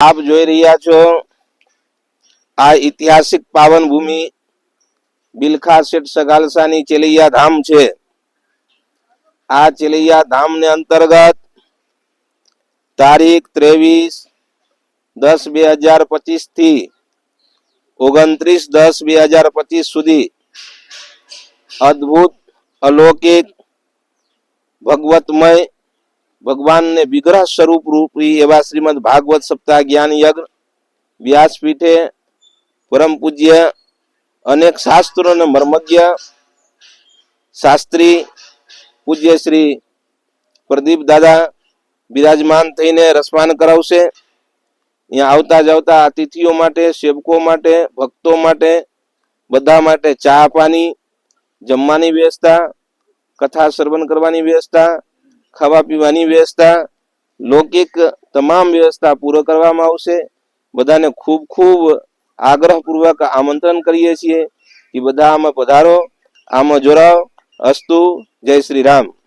આપ જોઈ રહ્યા છો આ ઐતિહાસિક પાવન ભૂમિ બિલખા શેઠ સગાલસાની ચેલૈયા ધામ છે. આ ચેલૈયા ધામને અંતર્ગત તારીખ ત્રેવીસ દસ બે હજાર પચીસથી ઓગણત્રીસ દસ બે હજાર પચીસ સુધી અદ્ભુત અલૌકિક ભગવતમય ભગવાનને વિગ્રહ સ્વરૂપ રૂપી એવા શ્રીમદ ભાગવત સપ્તાહ જ્ઞાન યજ્ઞ, વ્યાસપીઠે પરમ પૂજ્ય અનેક શાસ્ત્રોને મર્મજ્ઞ શાસ્ત્રી પૂજ્ય શ્રી પ્રદીપ દાદા બિરાજમાન થઈને રસપાન કરાવશે. અહીંયા આવતા જાવતા અતિથિઓ માટે, સેવકો માટે, ભક્તો માટે, બધા માટે ચા પાણી, જમવાની વ્યવસ્થા, કથા શ્રવણ કરવાની વ્યવસ્થા ખાવા પીવાની વ્યવસ્થા, લૌકિક તમામ વ્યવસ્થા પૂરો કરવામાં આવશે. બધાને ખૂબ ખૂબ આગ્રહપૂર્વક આમંત્રણ કરીએ છીએ. કે બધા આમાં પધારો. આમાં જોડાઓ. અસ્તુ. જય શ્રી રામ.